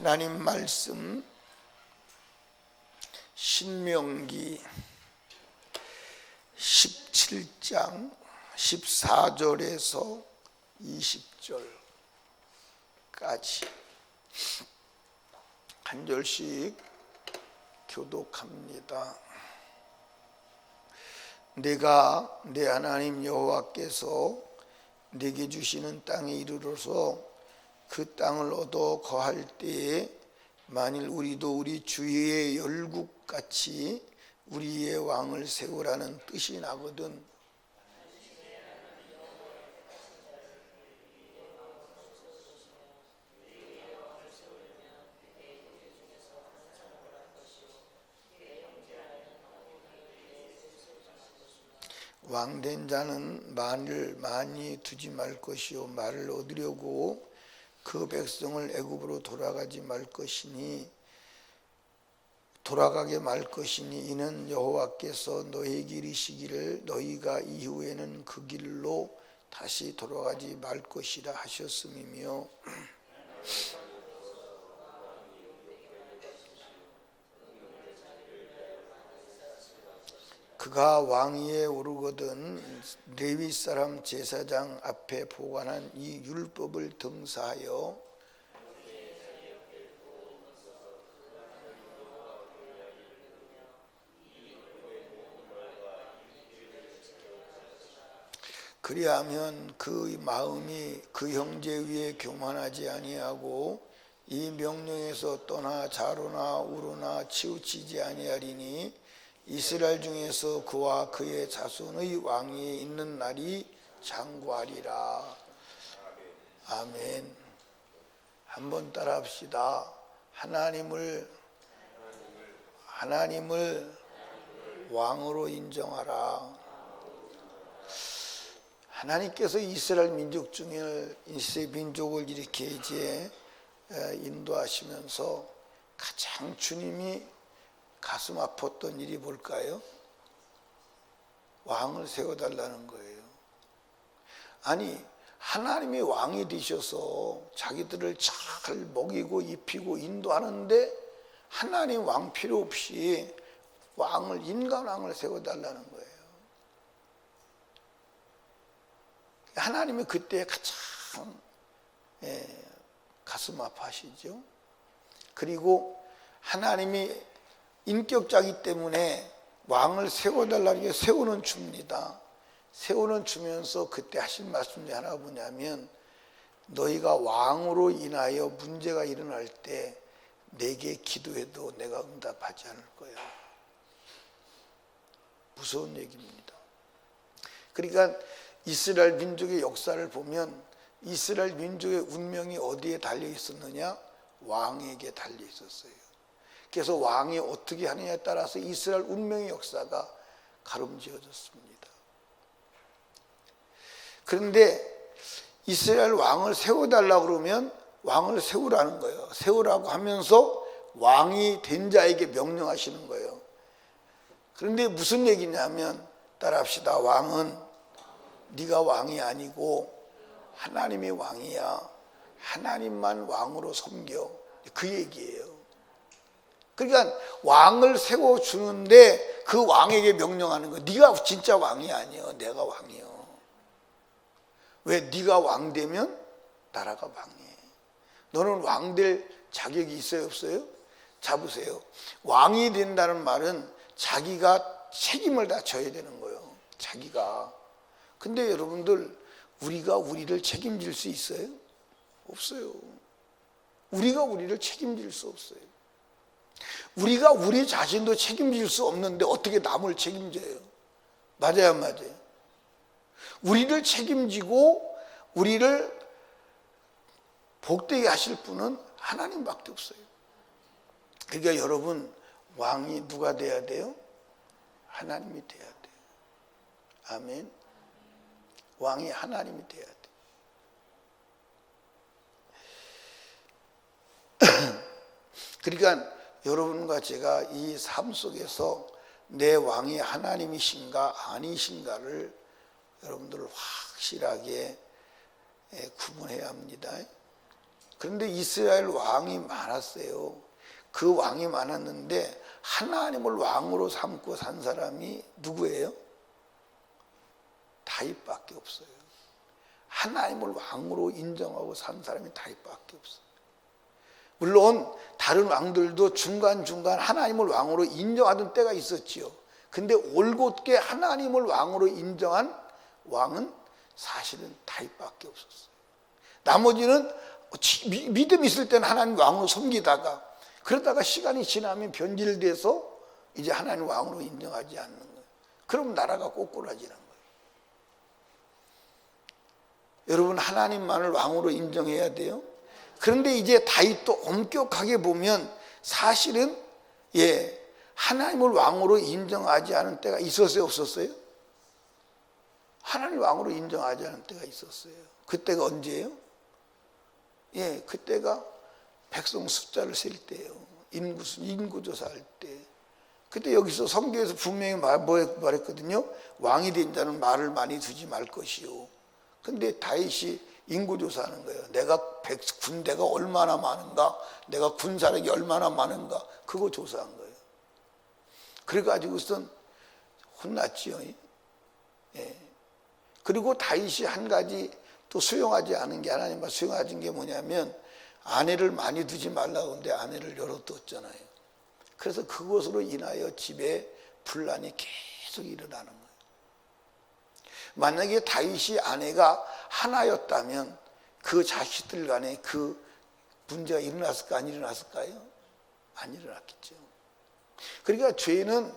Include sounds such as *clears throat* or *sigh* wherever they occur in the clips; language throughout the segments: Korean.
하나님 말씀 신명기 17장 14절에서 20절까지 한 절씩 교독합니다. 내가 내 하나님 여호와께서 내게 주시는 땅에 이르러서 그 땅을 얻어 거할 때에 만일 우리도 우리 주의 열국 같이 우리의 왕을 세우라는 뜻이 나거든. 왕된 자는 말을 많이 두지 말 것이요 말을 얻으려고 그 백성을 애굽으로 돌아가지 말 것이니 돌아가게 말 것이니 이는 여호와께서 너희에게 이르시기를 너희가 이후에는 그 길로 다시 돌아가지 말 것이라 하셨음이며 그가 왕위에 오르거든 레위 사람 제사장 앞에 보관한 이 율법을 등사하여 그리하면 그 마음이 그 형제 위에 교만하지 아니하고 이 명령에서 떠나 자로나 우로나 치우치지 아니하리니 이스라엘 중에서 그와 그의 자손의 왕이 있는 날이 장구하리라. 아멘. 한번 따라합시다. 하나님을 하나님을 왕으로 인정하라. 하나님께서 이스라엘 민족 중에 이스라엘 민족을 이렇게 이제 인도하시면서 가장 주님이 가슴 아팠던 일이 뭘까요? 왕을 세워달라는 거예요. 아니, 하나님이 왕이 되셔서 자기들을 잘 먹이고 입히고 인도하는데 하나님 왕 필요 없이 왕을, 인간 왕을 세워달라는 거예요. 하나님이 그때 가장 예, 가슴 아파하시죠. 그리고 하나님이 인격자기 때문에 왕을 세워달라는 게 세우는 줍니다. 세우는 주면서 그때 하신 말씀 중에 하나가 뭐냐면 너희가 왕으로 인하여 문제가 일어날 때 내게 기도해도 내가 응답하지 않을 거야. 무서운 얘기입니다. 그러니까 이스라엘 민족의 역사를 보면 이스라엘 민족의 운명이 어디에 달려 있었느냐? 왕에게 달려 있었어요. 그래서 왕이 어떻게 하느냐에 따라서 이스라엘 운명의 역사가 가름지어졌습니다. 그런데 이스라엘 왕을 세워달라 그러면 왕을 세우라는 거예요. 세우라고 하면서 왕이 된 자에게 명령하시는 거예요. 그런데 무슨 얘기냐면 따라합시다. 왕은 네가 왕이 아니고 하나님이 왕이야. 하나님만 왕으로 섬겨. 그 얘기예요. 그러니까 왕을 세워 주는데 그 왕에게 명령하는 거. 네가 진짜 왕이 아니야. 내가 왕이요. 왜 네가 왕 되면 나라가 왕해. 너는 왕 될 자격이 있어요, 없어요? 잡으세요. 왕이 된다는 말은 자기가 책임을 다 져야 되는 거예요. 자기가. 근데 여러분들 우리가 우리를 책임질 수 있어요? 없어요. 우리가 우리를 책임질 수 없어요. 우리가 우리 자신도 책임질 수 없는데 어떻게 남을 책임져요? 맞아요, 맞아요. 우리를 책임지고 우리를 복되게 하실 분은 하나님밖에 없어요. 그러니까 여러분 왕이 누가 돼야 돼요? 하나님이 돼야 돼요. 아멘. 왕이 하나님이 돼야 돼. *clears throat* 그러니까 여러분과 제가 이 삶 속에서 내 왕이 하나님이신가 아니신가를 여러분들 확실하게 구분해야 합니다. 그런데 이스라엘 왕이 많았어요. 그 왕이 많았는데 하나님을 왕으로 삼고 산 사람이 누구예요? 다윗밖에 없어요. 하나님을 왕으로 인정하고 산 사람이 다윗밖에 없어요. 물론 다른 왕들도 중간중간 하나님을 왕으로 인정하던 때가 있었지요. 근데 올곧게 하나님을 왕으로 인정한 왕은 사실은 다윗밖에 없었어요. 나머지는 미- 믿음 있을 때는 하나님 왕으로 섬기다가 그러다가 시간이 지나면 변질돼서 이제 하나님 왕으로 인정하지 않는 거예요. 그럼 나라가 꼬꾸라지는 거예요. 여러분 하나님만을 왕으로 인정해야 돼요. 그런데 이제 다윗도 엄격하게 보면 사실은 예 하나님을 왕으로 인정하지 않은 때가 있었어요, 없었어요? 하나님 왕으로 인정하지 않은 때가 있었어요. 그때가 언제예요? 예, 그때가 백성 숫자를 셀 때예요. 인구 인구 조사할 때. 그때 여기서 성경에서 분명히 말, 뭐 말했거든요. 왕이 된 자는 말을 많이 두지 말 것이요. 근데 다윗이 인구 조사하는 거예요. 내가 백, 군대가 얼마나 많은가, 내가 군사력이 얼마나 많은가, 그거 조사한 거예요. 그래가지고선 혼났지요. 예. 그리고 다윗이 한 가지 또 수용하지 않은 게 하나님과 수용하신 게 뭐냐면 아내를 많이 두지 말라고 하는데 아내를 여러 뒀잖아요. 그래서 그것으로 인하여 집에 분란이 계속 일어나는 거예요. 만약에 다윗이 아내가 하나였다면 그 자식들 간에 그 문제가 일어났을까 안 일어났을까요? 안 일어났겠죠. 그러니까 죄는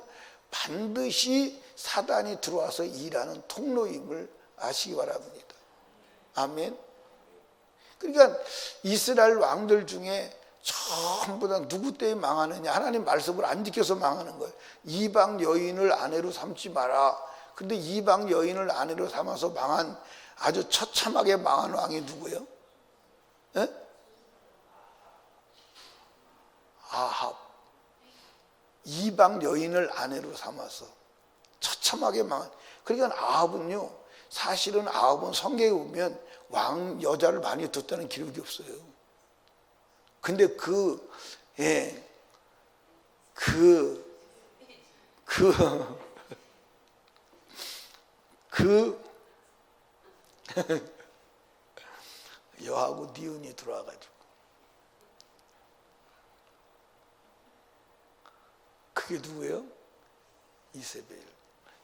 반드시 사단이 들어와서 일하는 통로임을 아시기 바랍니다. 아멘. 그러니까 이스라엘 왕들 중에 전부 다 누구 때문에 망하느냐 하나님 말씀을 안 지켜서 망하는 거예요. 이방 여인을 아내로 삼지 마라. 근데 이방 여인을 아내로 삼아서 망한 아주 처참하게 망한 왕이 누구예요? 예? 아합. 이방 여인을 아내로 삼아서 처참하게 망한. 그러니까 아합은요, 사실은 아합은 성경에 보면 왕 여자를 많이 뒀다는 기록이 없어요. 근데 그, 예, 그, 그, *laughs* 그, *laughs* 여하고 니은이 들어와가지고. 그게 누구예요? 이세벨.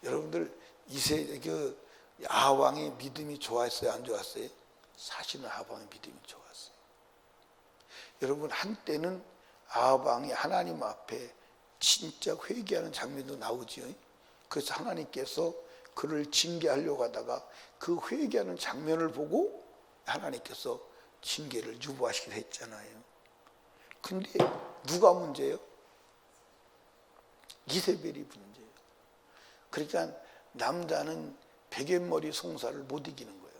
여러분들 이세 그 아왕의 믿음이 좋았어요, 안 좋았어요? 사실은 아왕의 믿음이 좋았어요. 여러분 한때는 아왕이 하나님 앞에 진짜 회개하는 장면도 나오지요. 그래서 하나님께서 그를 징계하려고 하다가 그 회개하는 장면을 보고 하나님께서 징계를 유보하시기로 했잖아요. 근데 누가 문제예요? 이세벨이 문제예요. 그러니까 남자는 베갯머리 송사를 못 이기는 거예요.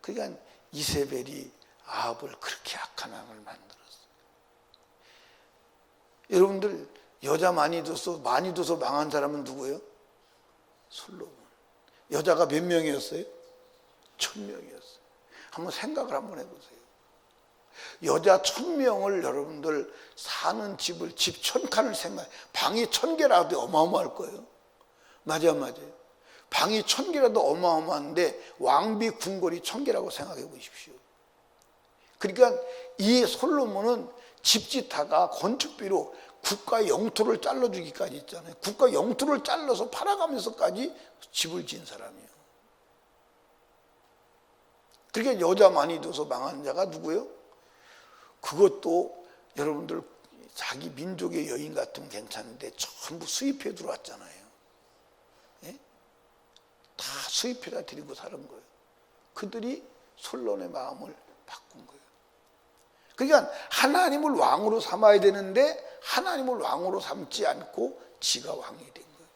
그러니까 이세벨이 아합을 그렇게 악한 왕을 만들었어요. 여러분들 여자 많이 둬서 많이 둬서 망한 사람은 누구예요? 솔로몬. 여자가 몇 명이었어요? 천 명이었어요. 한번 생각을 한번 해보세요. 여자 천 명을 여러분들 사는 집을 집 천 칸을 생각 방이 천 개라도 어마어마할 거예요. 맞아 맞아요. 방이 천 개라도 어마어마한데 왕비 궁궐이 천 개라고 생각해 보십시오. 그러니까 이 솔로몬은 집짓하가 건축비로 국가 영토를 잘라주기까지 있잖아요. 국가 영토를 잘라서 팔아가면서까지 집을 지은 사람이에요. 그러니까 여자 많이 둬서 망한 자가 누구예요? 그것도 여러분들 자기 민족의 여인 같으면 괜찮은데 전부 수입해 들어왔잖아요. 예? 다 수입해다 드리고 사는 거예요. 그들이 솔론의 마음을 바꾼 거예요. 그러니까 하나님을 왕으로 삼아야 되는데 하나님을 왕으로 삼지 않고 지가 왕이 된 거예요.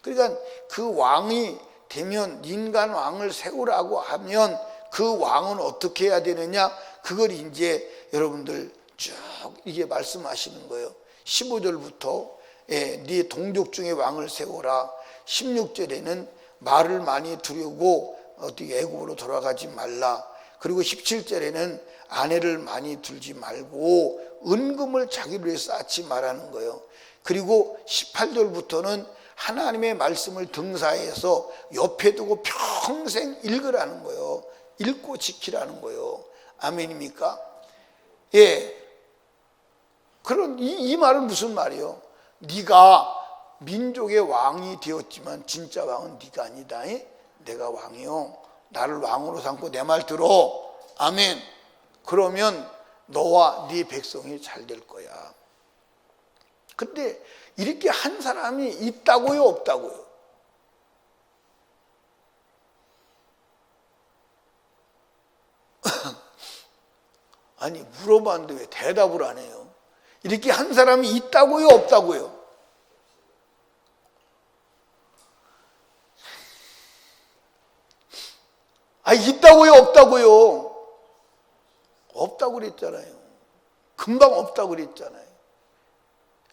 그러니까 그 왕이 되면 인간 왕을 세우라고 하면 그 왕은 어떻게 해야 되느냐? 그걸 이제 여러분들 쭉 이게 말씀하시는 거예요. 15절부터 예, 네 동족 중에 왕을 세워라. 16절에는 말을 많이 두려고 어디 애굽으로 돌아가지 말라. 그리고 17절에는 아내를 많이 두지 말고 은금을 자기를 위해 쌓지 말라는 거예요. 그리고 18절부터는 하나님의 말씀을 등사해서 옆에 두고 평생 읽으라는 거예요. 읽고 지키라는 거예요. 아멘입니까? 예. 그런 이, 이 말은 무슨 말이요? 네가 민족의 왕이 되었지만 진짜 왕은 네가 아니다. 예? 내가 왕이요. 나를 왕으로 삼고 내 말 들어. 아멘. 그러면 너와 네 백성이 잘 될 거야. 근데 이렇게 한 사람이 있다고요, 없다고요? *laughs* 아니, 물어봤는데 왜 대답을 안 해요? 이렇게 한 사람이 있다고요, 없다고요? 아, 있다고요, 없다고요? 없다고 그랬잖아요. 금방 없다고 그랬잖아요.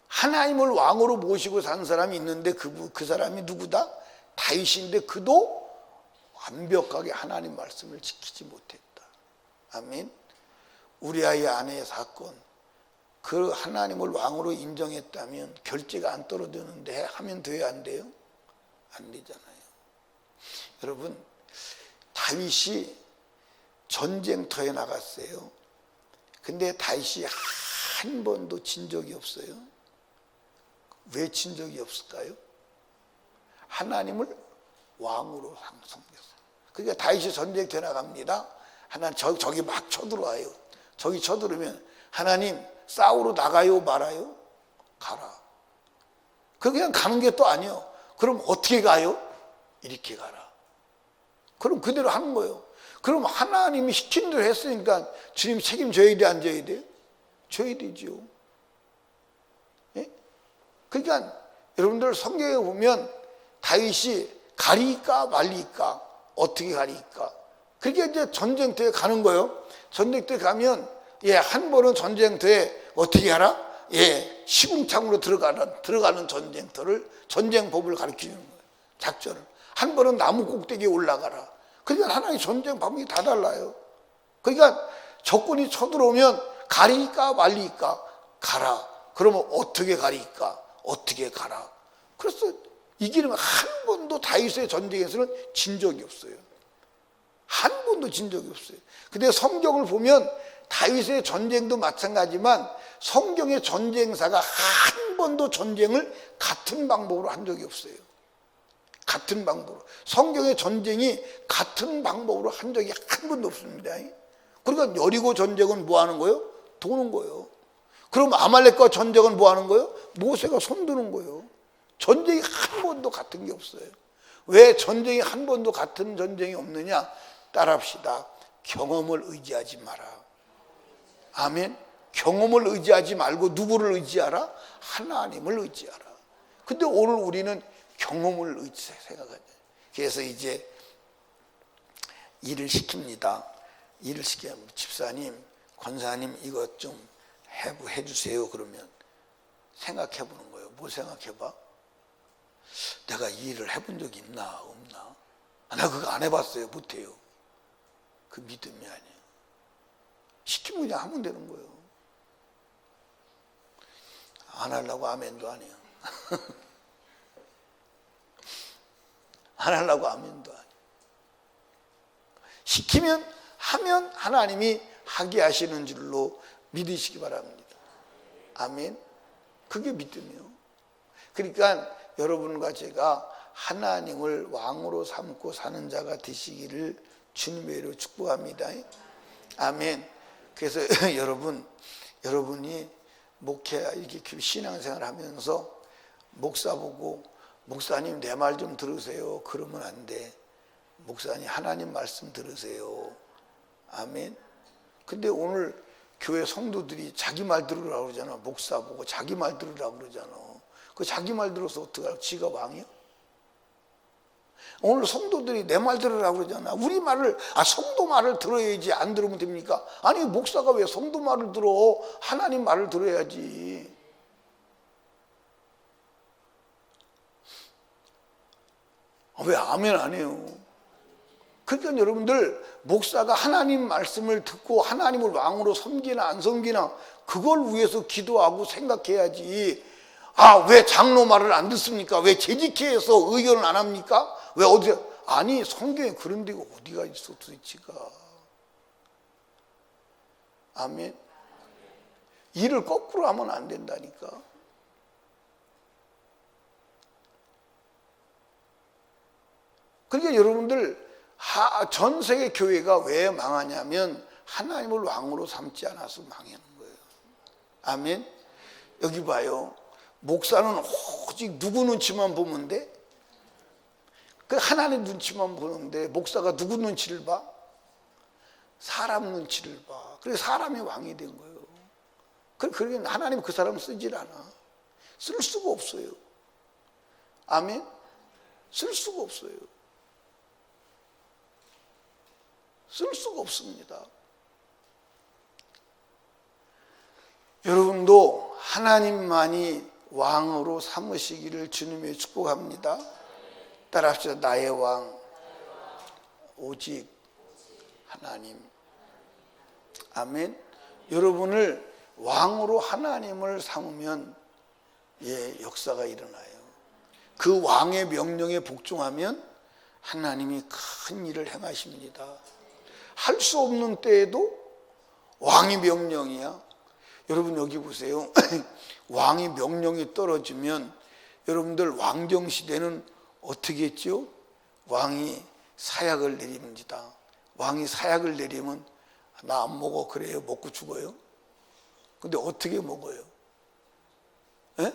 하나님을 왕으로 모시고 산 사람이 있는데 그, 그 사람이 누구다? 다윗인데 그도 완벽하게 하나님 말씀을 지키지 못했다. 아멘. 우리 아이 아내의 사건, 그 하나님을 왕으로 인정했다면 결제가 안 떨어지는데 하면 돼요, 안 돼요? 안 되잖아요. 여러분, 다윗이 전쟁터에 나갔어요. 근데 다윗이 한 번도 진 적이 없어요. 왜 진 적이 없을까요? 하나님을 왕으로 상성했어요. 그러니까 다윗이 전쟁터에 나갑니다. 하나님 저, 저기 막 쳐들어와요. 저기 쳐들으면 하나님 싸우러 나가요 말아요? 가라. 그 그냥 가는 게 또 아니요. 그럼 어떻게 가요? 이렇게 가라. 그럼 그대로 하는 거예요. 그럼 하나님이 시킨 대로 했으니까 주님 책임져야 돼, 안 져야 돼? 져야 되죠. 예? 그러니까 여러분들 성경에 보면 다윗이 가리까 말리까 어떻게 가리까 그게 이제 전쟁터에 가는 거예요. 전쟁터에 가면 예, 한 번은 전쟁터에 어떻게 하라? 예, 시궁창으로 들어가는 들어가는 전쟁터를 전쟁법을 가르치는 거예요. 작전을. 한 번은 나무 꼭대기에 올라가라. 그러니까 하나의 전쟁 방법이 다 달라요. 그러니까 적군이 쳐들어오면 가리까 말리까 가라. 그러면 어떻게 가리까? 어떻게 가라. 그래서 이기는 한 번도 다윗의 전쟁에서는 진 적이 없어요. 한 번도 진 적이 없어요. 근데 성경을 보면 다윗의 전쟁도 마찬가지만 성경의 전쟁사가 한 번도 전쟁을 같은 방법으로 한 적이 없어요. 같은 방법으로. 성경의 전쟁이 같은 방법으로 한 적이 한 번도 없습니다. 그러니까 여리고 전쟁은 뭐 하는 거예요? 도는 거예요. 그럼 아말렉과 전쟁은 뭐 하는 거예요? 모세가 손드는 거예요. 전쟁이 한 번도 같은 게 없어요. 왜 전쟁이 한 번도 같은 전쟁이 없느냐? 따라합시다. 경험을 의지하지 마라. 아멘. 경험을 의지하지 말고 누구를 의지하라? 하나님을 의지하라. 근데 오늘 우리는 경험을 생각하죠. 그래서 이제 일을 시킵니다. 일을 시켜 집사님, 권사님 이것 좀해 주세요. 그러면 생각해 보는 거예요. 뭐 생각해 봐? 내가 이 일을 해본 적이 있나 없나? 아, 나 그거 안 해봤어요. 못해요. 그 믿음이 아니에요. 시키면 그냥 하면 되는 거예요. 안 하려고 아멘도 안 해요. *laughs* 안 하려고 아멘도 안 해요. 시키면 하면 하나님이 하게 하시는 줄로 믿으시기 바랍니다. 아멘. 그게 믿음이요. 그러니까 여러분과 제가 하나님을 왕으로 삼고 사는 자가 되시기를 주님의 이름으로 축복합니다. 아멘. 그래서 *laughs* 여러분, 여러분이 목회 이렇게 신앙생활 하면서 목사 보고 목사님 내 말 좀 들으세요. 그러면 안 돼. 목사님 하나님 말씀 들으세요. 아멘. 근데 오늘 교회 성도들이 자기 말 들으라고 그러잖아. 목사 보고 자기 말 들으라고 그러잖아. 그 자기 말 들어서 어떡하라고? 지가 왕이야? 오늘 성도들이 내 말 들으라고 그러잖아. 우리 말을, 아, 성도 말을 들어야지 안 들으면 됩니까? 아니, 목사가 왜 성도 말을 들어? 하나님 말을 들어야지. 아, 왜 아멘 안 해요? 그러니까 여러분들 목사가 하나님 말씀을 듣고 하나님을 왕으로 섬기나 안 섬기나 그걸 위해서 기도하고 생각해야지. 아, 왜 장로 말을 안 듣습니까? 왜 재직회에서 의견을 안 합니까? 왜 어디 아니 성경에 그런 데가 어디가 있어 도대체가. 아멘. 일을 거꾸로 하면 안 된다니까. 그러니까 여러분들 하- 전 세계 교회가 왜 망하냐면 하나님을 왕으로 삼지 않아서 망하는 거예요. 아멘. 여기 봐요. 목사는 오직 누구 눈치만 보면 돼? 그 하나님 눈치만 보는데 목사가 누구 눈치를 봐? 사람 눈치를 봐. 그래서 사람이 왕이 된 거예요. 그- 그러게 하나님 그 사람 쓰질 않아. 쓸 수가 없어요. 아멘? 쓸 수가 없어요. 쓸 수가 없습니다. 여러분도 하나님만이 왕으로 삼으시기를 주님의 축복합니다. 따라합시다. 나의 왕, 오직 하나님. 아멘. 여러분을 왕으로 하나님을 삼으면 예, 역사가 일어나요. 그 왕의 명령에 복종하면 하나님이 큰 일을 행하십니다. 할 수 없는 때에도 왕의 명령이야. 여러분 여기 보세요. *clears throat* 왕의 명령이 떨어지면 여러분들 왕정 시대는 어떻게 했죠? 왕이 사약을 내립니다. 왕이 사약을 내리면 나 안 먹어 그래요. 먹고 죽어요. 근데 어떻게 먹어요? 예?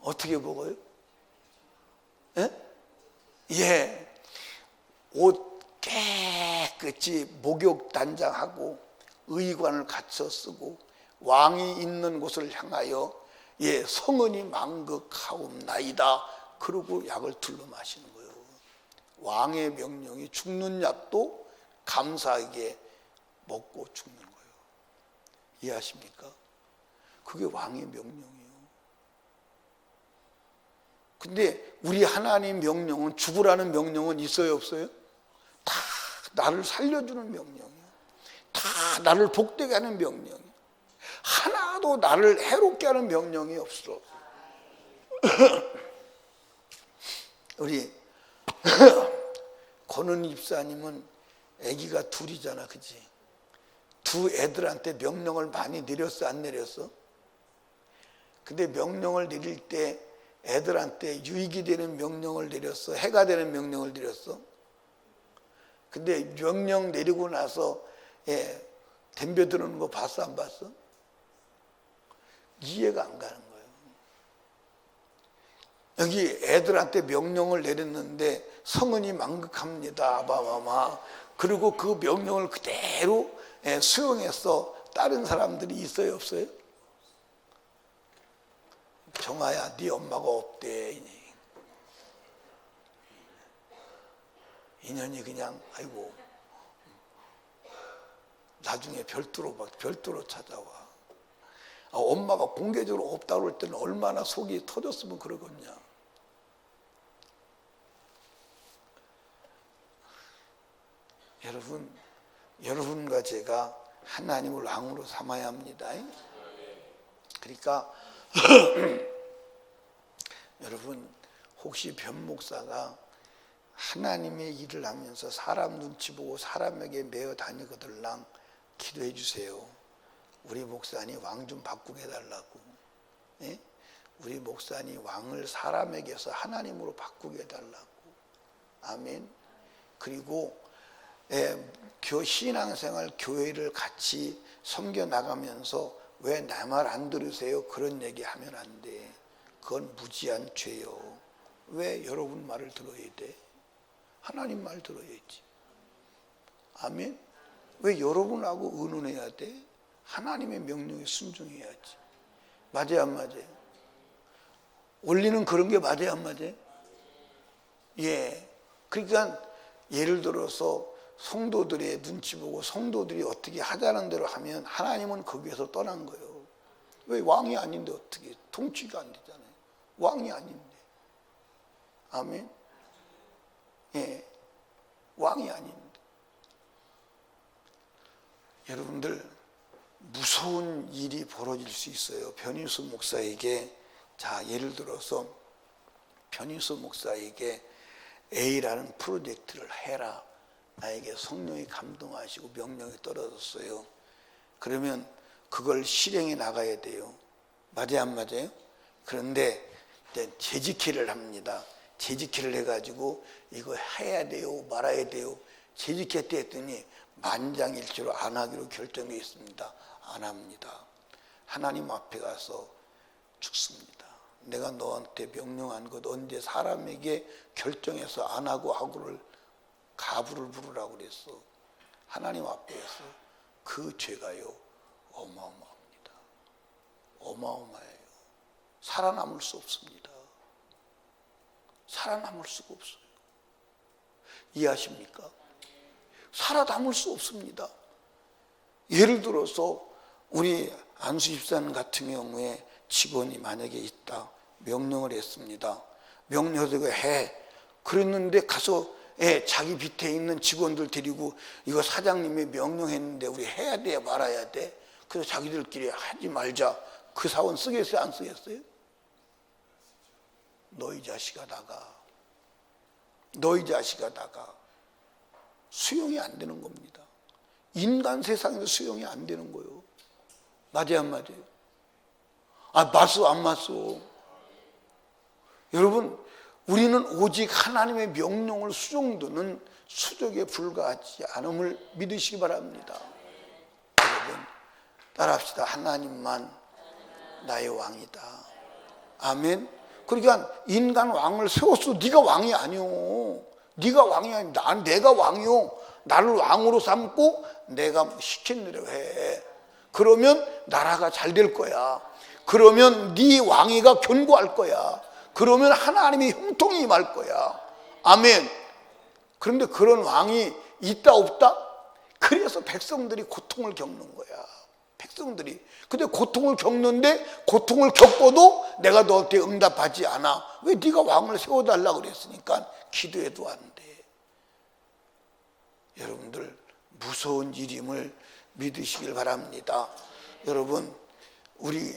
어떻게 먹어요? 예? 예. 옷 깨끗이 목욕 단장하고 의관을 갖춰 쓰고 왕이 있는 곳을 향하여 예 성은이 망극하옵나이다. 그러고 약을 둘러 마시는 거예요. 왕의 명령이 죽는 약도 감사하게 먹고 죽는 거예요. 이해하십니까? 그게 왕의 명령이에요. 근데 우리 하나님 명령은 죽으라는 명령은 있어요, 없어요? 다 나를 살려주는 명령이에요. 다 나를 복되게 하는 명령이에요. 하나도 나를 해롭게 하는 명령이 없어. *laughs* 우리 *laughs* 권은 입사님은 아기가 둘이잖아, 그지? 두 애들한테 명령을 많이 내렸어, 안 내렸어? 근데 명령을 내릴 때 애들한테 유익이 되는 명령을 내렸어? 해가 되는 명령을 내렸어? 근데 명령 내리고 나서 예, 덤벼드는 거 봤어, 안 봤어? 이해가 안 가는 거예요. 여기 애들한테 명령을 내렸는데 성은이 망극합니다. 아바마마. 그리고 그 명령을 그대로 예, 수용해서 다른 사람들이 있어요, 없어요? 정아야, 네 엄마가 없대. 인연이 그냥 아이고 나중에 별도로 막 별도로 찾아와. 아, 엄마가 공개적으로 없다고 할 때는 얼마나 속이 터졌으면 그러겠냐. 여러분, 여러분과 제가 하나님을 왕으로 삼아야 합니다. 그러니까 *clears throat* 여러분 혹시 변 목사가 하나님의 일을 하면서 사람 눈치 보고 사람에게 매어 다니거들랑 기도해 주세요. 우리 목사님 왕 좀 바꾸게 해달라고. 예? 우리 목사님 왕을 사람에게서 하나님으로 바꾸게 해달라고. 아멘. 그리고 예, 교 신앙생활 교회를 같이 섬겨 나가면서 왜내말안 들으세요? 그런 얘기 하면 안 돼. 그건 무지한 죄요. 왜 여러분 말을 들어야 돼? 하나님 말 들어야지. 아멘. 왜 여러분하고 의논해야 돼? 하나님의 명령에 순종해야지. 맞아요, 안 맞아요? 원리는 그런 게 맞아요, 안 맞아요? 예. 그러니까 예를 들어서 성도들의 눈치 보고 성도들이 어떻게 하자는 대로 하면 하나님은 거기에서 떠난 거예요. 왜 왕이 아닌데 어떻게 통치가 안 되잖아요. 왕이 아닌데. 아멘. 예, 왕이 아닙니다. 여러분들 무서운 일이 벌어질 수 있어요. 변인수 목사에게 자 예를 들어서 변인수 목사에게 A라는 프로젝트를 해라. 나에게 성령이 감동하시고 명령이 떨어졌어요. 그러면 그걸 실행해 나가야 돼요. 맞아요, 안 맞아요? 그런데 재직회를 합니다. 재직회를 해가지고 이거 해야 돼요, 말아야 돼요. 재직회 때 했더니 만장일치로 안 하기로 결정해 있습니다. 안 합니다. 하나님 앞에 가서 죽습니다. 내가 너한테 명령한 것 언제 사람에게 결정해서 안 하고 하고를 가부를 부르라고 그랬어. 하나님 앞에서 그 죄가요 어마어마합니다. 어마어마해요. 살아남을 수 없습니다. 살아남을 수가 없어요. 이해하십니까? 살아남을 수 없습니다. 예를 들어서 우리 안수 집사님 같은 경우에 직원이 만약에 있다. 명령을 했습니다. 명령을 해. 그랬는데 가서 예, 자기 밑에 있는 직원들 데리고 이거 사장님이 명령했는데 우리 해야 돼 말아야 돼. 그래서 자기들끼리 하지 말자. 그 사원 쓰겠어요 안 쓰겠어요? 너희 자식아 나가. 너희 자식아 나가. 수용이 안 되는 겁니다. 인간 세상에서 수용이 안 되는 거예요. 맞아요, 안 맞아요? 아, 맞소, 안 맞소. 여러분, 우리는 오직 하나님의 명령을 수종드는 수족에 불과하지 않음을 믿으시기 바랍니다. 여러분, 따라합시다. 하나님만 나의 왕이다. 아멘. 그러니까 인간 왕을 세웠어. 네가 왕이 아니오. 네가 왕이 아니 난 내가 왕이오. 나를 왕으로 삼고 내가 시킨 대로 해. 그러면 나라가 잘 될 거야. 그러면 네 왕위가 견고할 거야. 그러면 하나님의 형통이 임할 거야. 아멘. 그런데 그런 왕이 있다 없다? 그래서 백성들이 고통을 겪는 거야. 백성들이. 근데 고통을 겪는데 고통을 겪어도 내가 너한테 응답하지 않아. 왜 네가 왕을 세워달라 그랬으니까 기도해도 안 돼. 여러분들 무서운 일임을 믿으시길 바랍니다. 여러분 우리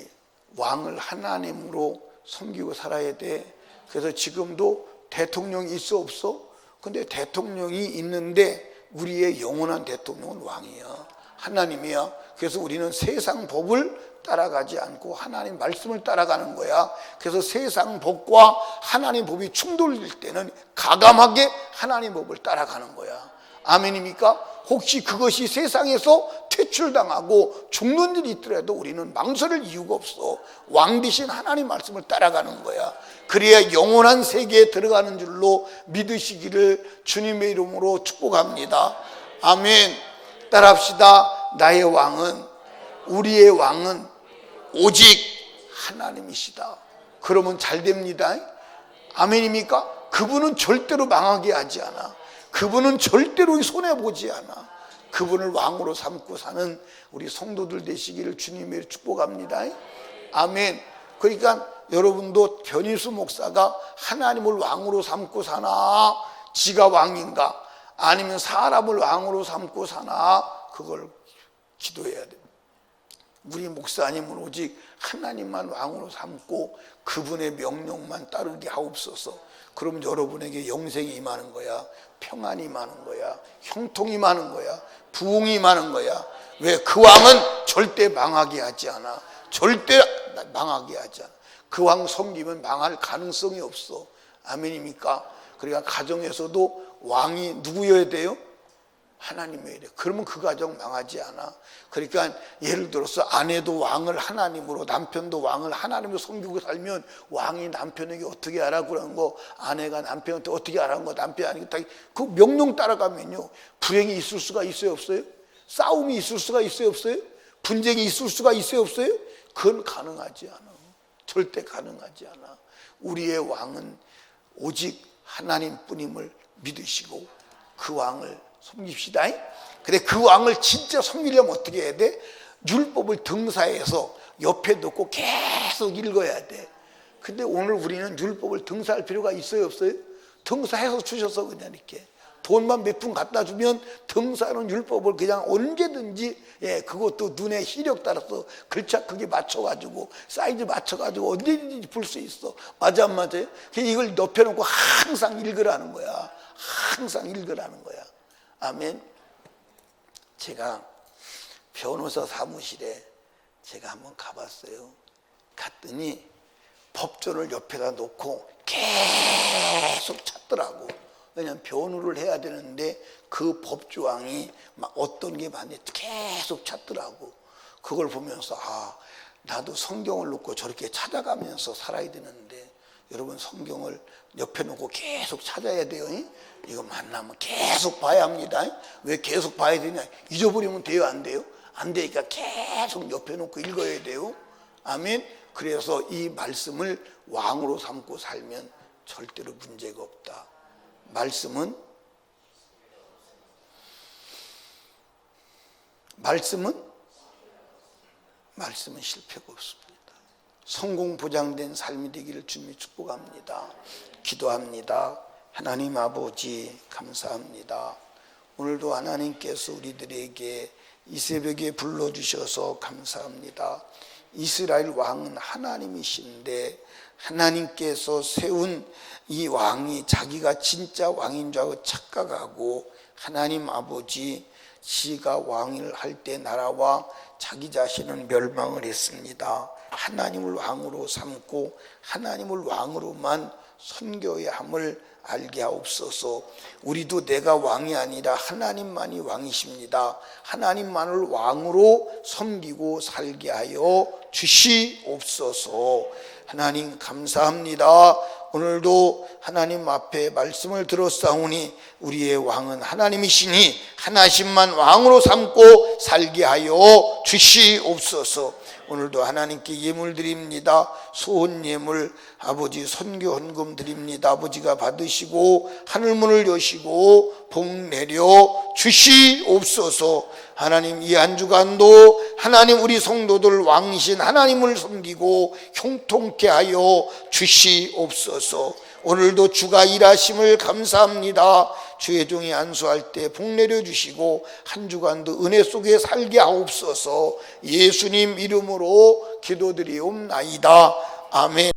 왕을 하나님으로 섬기고 살아야 돼. 그래서 지금도 대통령이 있어 없어? 근데 대통령이 있는데 우리의 영원한 대통령은 왕이야. 하나님이야. 그래서 우리는 세상 법을 따라가지 않고 하나님 말씀을 따라가는 거야. 그래서 세상 법과 하나님 법이 충돌될 때는 가감하게 하나님 법을 따라가는 거야. 아멘입니까? 혹시 그것이 세상에서 퇴출당하고 죽는 일이 있더라도 우리는 망설일 이유가 없어. 왕 대신 하나님 말씀을 따라가는 거야. 그래야 영원한 세계에 들어가는 줄로 믿으시기를 주님의 이름으로 축복합니다. 아멘. 따라합시다. 나의 왕은, 우리의 왕은 오직 하나님이시다. 그러면 잘 됩니다. 아멘입니까? 그분은 절대로 망하게 하지 않아. 그분은 절대로 손해 보지 않아. 그분을 왕으로 삼고 사는 우리 성도들 되시기를 주님의 축복합니다. 아멘. 그러니까 여러분도 변희수 목사가 하나님을 왕으로 삼고 사나, 지가 왕인가, 아니면 사람을 왕으로 삼고 사나, 그걸 기도해야 됩니다. 우리 목사님은 오직 하나님만 왕으로 삼고 그분의 명령만 따르게 하옵소서. 그럼 여러분에게 영생이 임하는 거야. 평안이 임하는 거야. 형통이 임하는 거야. 부흥이 임하는 거야. 왜? 그 왕은 절대 망하게 하지 않아. 절대 망하게 하지 않아. 그 왕 섬기면 망할 가능성이 없어. 아멘입니까? 그러니까 가정에서도 왕이 누구여야 돼요? 하나님이어야 돼. 그러면 그 가정 망하지 않아. 그러니까 예를 들어서 아내도 왕을 하나님으로 남편도 왕을 하나님으로 섬기고 살면 왕이 남편에게 어떻게 하라고 그러는 거 아내가 남편한테 어떻게 하라는 거 남편이 아니겠다. 그 명령 따라가면요. 불행이 있을 수가 있어요 없어요? 싸움이 있을 수가 있어요 없어요? 분쟁이 있을 수가 있어요 없어요? 그건 가능하지 않아. 절대 가능하지 않아. 우리의 왕은 오직 하나님뿐임을 믿으시고 그 왕을 섬깁시다. 근데 그 왕을 진짜 섬기려면 어떻게 해야 돼? 율법을 등사해서 옆에 놓고 계속 읽어야 돼. 근데 오늘 우리는 율법을 등사할 필요가 있어요, 없어요? 등사해서 주셔서 그냥 이렇게 돈만 몇 푼 갖다 주면 등사하는 율법을 그냥 언제든지 예 그것도 눈에 시력 따라서 글자 크기 맞춰가지고 사이즈 맞춰가지고 언제든지 풀 수 있어. 맞아 안 맞아요? 이걸 높여놓고 항상 읽으라는 거야. 항상 읽으라는 거야. 아멘. 제가 변호사 사무실에 제가 한번 가봤어요. 갔더니 법전을 옆에다 놓고 계속 찾더라고. 왜냐면 변호를 해야 되는데 그 법조항이 막 어떤 게 많이 계속 찾더라고. 그걸 보면서 아 나도 성경을 놓고 저렇게 찾아가면서 살아야 되는데 여러분 성경을 옆에 놓고 계속 찾아야 돼요. 잉? 이거 만나면 계속 봐야 합니다. 잉? 왜 계속 봐야 되냐? 잊어버리면 돼요, 안 돼요? 안 되니까 계속 옆에 놓고 읽어야 돼요. 아멘. 그래서 이 말씀을 왕으로 삼고 살면 절대로 문제가 없다. 말씀은 말씀은 말씀은 실패가 없습니다. 성공 보장된 삶이 되기를 주님이 축복합니다. 기도합니다. 하나님 아버지 감사합니다. 오늘도 하나님께서 우리들에게 이 새벽에 불러주셔서 감사합니다. 이스라엘 왕은 하나님이신데 하나님께서 세운 이 왕이 자기가 진짜 왕인 줄 알고 착각하고 하나님 아버지 지가 왕을 할 때 나라와 자기 자신은 멸망을 했습니다. 하나님을 왕으로 삼고 하나님을 왕으로만 선교해야 함을 알게 하옵소서. 우리도 내가 왕이 아니라 하나님만이 왕이십니다. 하나님만을 왕으로 섬기고 살게 하여 주시옵소서. 하나님 감사합니다. 오늘도 하나님 앞에 말씀을 들었사오니 우리의 왕은 하나님이시니 하나님만 왕으로 삼고 살게 하여 주시옵소서. 오늘도 하나님께 예물 드립니다. 소원 예물 아버지 선교 헌금 드립니다. 아버지가 받으시고 하늘 문을 여시고 복 내려 주시옵소서. 하나님 이 한 주간도 하나님 우리 성도들 왕이신 하나님을 섬기고 형통케 하여 주시옵소서. 오늘도 주가 일하심을 감사합니다. 주의 종이 안수할 때 복 내려 주시고 한 주간도 은혜 속에 살게 하옵소서. 예수님 이름으로 기도드리옵나이다. 아멘.